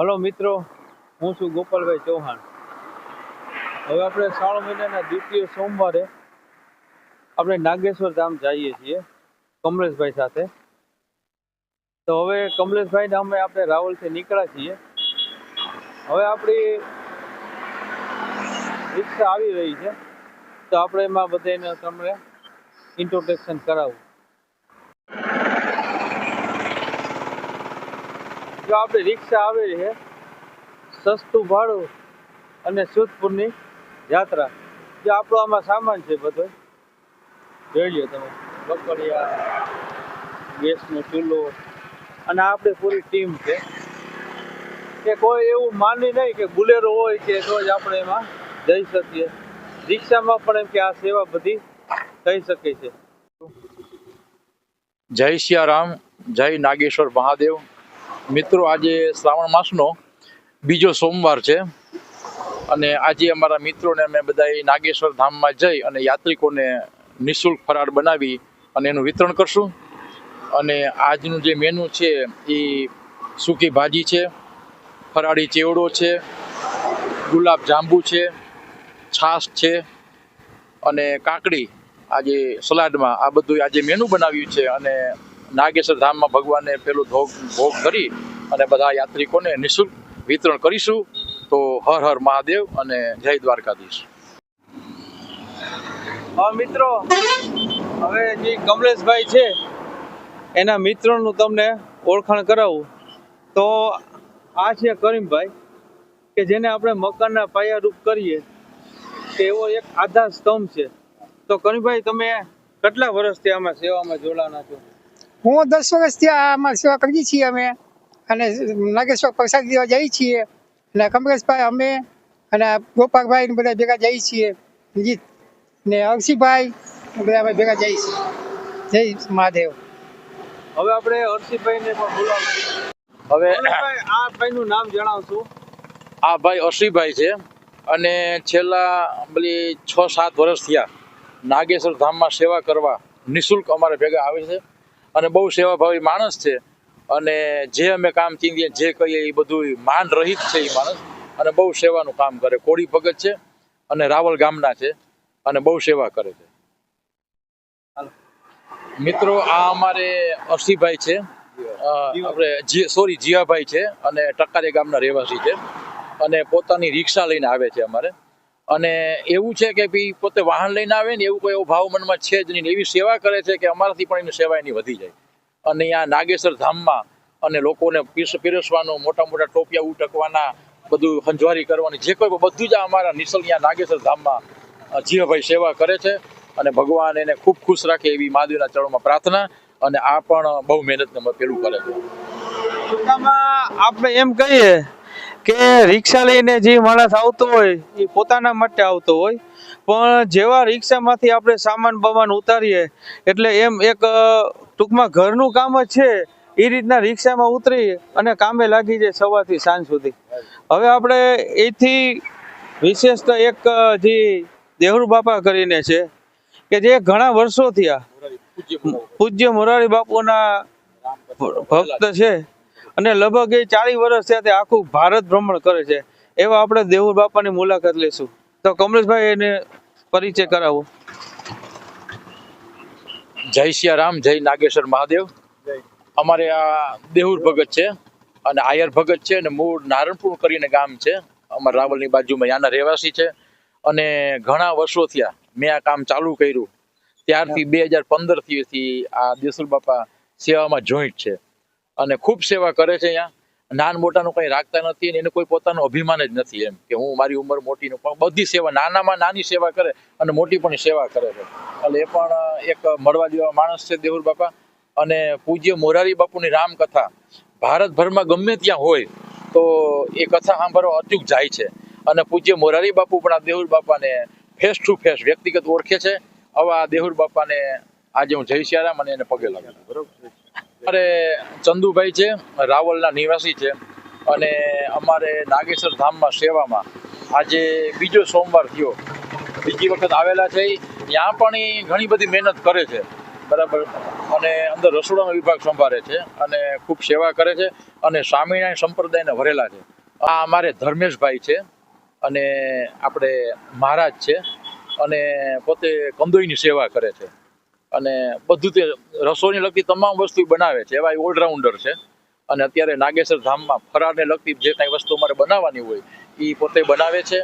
Hello મિત્રો, હું છું ગોપાલભાઈ ચૌહાણ. હવે આપણે શ્રાવણ મહિનાના દ્વિતીય સોમવારે આપણે નાગેશ્વર ધામ જઈએ છીએ, કમલેશભાઈ સાથે. તો હવે કમલેશભાઈને અમે આપણે રાવલથી નીકળ્યા છીએ. હવે આપણી રિક્ષા આવી રહી છે, તો આપણે એમાં બધાને તમને ઇન્ટ્રોડક્શન કરાવું. જો આપણે રિક્ષા આવેલી છે, સસ્તું ભાડું અને સુધપુરની યાત્રા. જે આપણો આમાં સામાન છે બધો. જોઈ લો તમે બકડિયા ગેસનો ચૂલો અને આપણે પૂરી ટીમ છે. કે કોઈ એવું માની નહીં કે બુલેરો હોય કે તો જ આપણે એમાં જઈ શકીએ. રિક્ષામાં પણ એમ કે આ સેવા બધી થઈ શકે છે. જય સિયારામ, જય નાગેશ્વર મહાદેવ. મિત્રો, આજે શ્રાવણ માસનો બીજો સોમવાર છે અને આજે અમારા મિત્રોને અમે બધા નાગેશ્વર ધામમાં જઈ અને યાત્રિકોને નિઃશુલ્ક ફરાળ બનાવી અને એનું વિતરણ કરશું. અને આજનું જે મેનુ છે એ સૂકી ભાજી છે, ફરાળી ચેવડો છે, ગુલાબ જાંબુ છે, છાશ છે અને કાકડી આજે સલાડમાં આ બધું આજે મેનુ બનાવ્યું છે અને નાગેશ્વર ધામમાં ભગવાનને પેલું ભોગ ભોગ કરી અને બધા યાત્રિકોને નિઃશુલ્ક વિતરણ કરીશું. તો હર હર મહાદેવ અને જય દ્વારકાધીશ. મિત્રો, હવે જે કમલેશભાઈ છે, એના મિત્રોનું તમને ઓળખાણ કરાવું. તો આ છે કરીમભાઈ, કે જેને આપણે મકાનના પાયા રૂપ કરીએ એવો એક આધાર સ્તંભ છે. તો કરીમભાઈ, તમે કેટલા વર્ષથી આમાં સેવામાં જોડાના છો? હું દસ વર્ષથી આમાં સેવા કરીએ છીએ અમે. અને નાગેશ્વર પ્રસાદ દેવા જઈએ છીએ. અને કમરેશભાઈ અમે અને ગોપાલભાઈ બધા ભેગા જઈએ છીએ. જીત ને અક્ષીભાઈ બધા અમે ભેગા જઈએ છીએ. જય મહાદેવ. હવે આપણે હર્ષિભાઈને પણ બોલાવીએ હવે આ ભાઈનું નામ જણાવશું? આ ભાઈ અશ્રીભાઈ છે. અને છેલ્લા પેલી છ સાત વર્ષ થયા. નાગેશ્વર ધામમાં સેવા કરવા નિઃશુલ્ક અમારે ભેગા આવે છે. અને બહુ સેવાભાવી માણસ છે. અને જે અમે કામ ચીંધીએ જે કહીએ એ બધું માન રહિત છે એ માણસ. અને બહુ સેવાનું કામ કરે. કોળી ભગત છે અને રાવલ ગામના છે અને બહુ સેવા કરે છે. મિત્રો, આ અમારે અરસીભાઈ છે. આપણે સોરી, જીયાભાઈ છે અને ટકારી ગામના રહેવાસી છે. અને પોતાની રિક્ષા લઈને આવે છે અમારે. અને એવું છે કે ભાઈ પોતે વાહન લઈને આવે ને એવું કોઈ એવો ભાવ મનમાં છે જ નહીં એવી સેવા કરે છે કે અમારાથી પણ એની સેવા એની વધી જાય. અને આ નાગેશ્વર ધામમાં અને લોકોને પીસ પીરસવાનું મોટા મોટા ટોપિયા ઉટકવાના, બધું હંજવારી કરવાની, જે કોઈ બધું જ અમારા નિસલ અહીંયા નાગેશ્વર ધામમાં જીવાભાઈ સેવા કરે છે અને ભગવાન એને ખૂબ ખુશ રાખે એવી મહાદેવના ચરણમાં પ્રાર્થના અને આ પણ બહુ મહેનત પેલું કરે છે. આપણે એમ કહીએ કે રિક્ષા લઈને જે માણસ આવતો હોય એ પોતાના માટે આવતો હોય. પણ જેવા રિક્ષામાંથી આપણે સામાન બમાન ઉતારીએ એટલે એમ એક ટૂંકમાં ઘરનું કામ જ છે એ રીતના રિક્ષામાં ઉતરી અને કામે લાગી જાય સવારથી સાંજ સુધી. હવે આપણે એથી વિશેષ તો એક જે દેહરુ બાપા કરીને છે કે જે ઘણા વર્ષો થયા. પૂજ્ય મોરારી. બાપુના ભક્ત છે. અને લગભગ એ ચાલીસ વર્ષ થયા તે આખું ભારત ભ્રમણ કરે છે. એવા આપણે દેવુર બાપાની મુલાકાત લઈશું. તો કમલેશભાઈ એને પરિચય કરાવો. જય સિયારામ જય નાગેશ્વર મહાદેવ. અમારે આ દેહુર ભગત છે અને આયર ભગત છે અને મૂળ નારણપુર કરીને ગામ છે. અમારા રાવલની બાજુમાં ત્યાંના રહેવાસી છે. અને ઘણા વર્ષો થયા મેં આ કામ ચાલુ કર્યું. ત્યારથી બે હજાર પંદરથી થી આ દેસુર બાપા સેવામાં જોઈન્ટ છે. અને ખૂબ સેવા કરે છે અહીંયા. નાન મોટાનું કંઈ રાખતા નથી અને એને કોઈ પોતાનો અભિમાન જ નથી એમ કે હું મારી ઉંમર મોટી પણ બધી સેવા, નાનામાં નાની સેવા કરે અને મોટી પણ સેવા કરે છે. એટલે એ પણ એક મળવા જેવા માણસ છે દેવુર બાપા. અને પૂજ્ય મોરારી બાપુની રામકથા ભારતભરમાં ગમે ત્યાં હોય તો એ કથા સાંભળવા અચૂક જાય છે. અને પૂજ્ય મોરારી બાપુ પણ આ દેહુર બાપાને ફેસ ટુ ફેસ વ્યક્તિગત ઓળખે છે. આવા દેહુર બાપાને આજે હું જય શ્યારામ અને એને પગે લાગુ બરોબર. અમારે ચંદુભાઈ છે, રાવલના નિવાસી છે અને અમારે નાગેશ્વર ધામમાં સેવામાં આજે બીજો સોમવાર થયો. બીજી વખત આવેલા છે, ત્યાં પણ એ ઘણી બધી મહેનત કરે છે. બરાબર? અને અંદર રસોડાનો વિભાગ સંભાળે છે અને ખૂબ સેવા કરે છે અને સ્વામિનારાયણ સંપ્રદાયને વરેલા છે. આ અમારે ધર્મેશભાઈ છે અને આપણે મહારાજ છે અને પોતે કંદોઈની સેવા કરે છે. અને બધું તે રસોઈને લગતી તમામ વસ્તુ બનાવે છે. એવા ઓલરાઉન્ડર છે. અને અત્યારે નાગેશ્વર ધામમાં ફરાળને લગતી જે કાંઈ વસ્તુ અમારે બનાવવાની હોય એ પોતે બનાવે છે.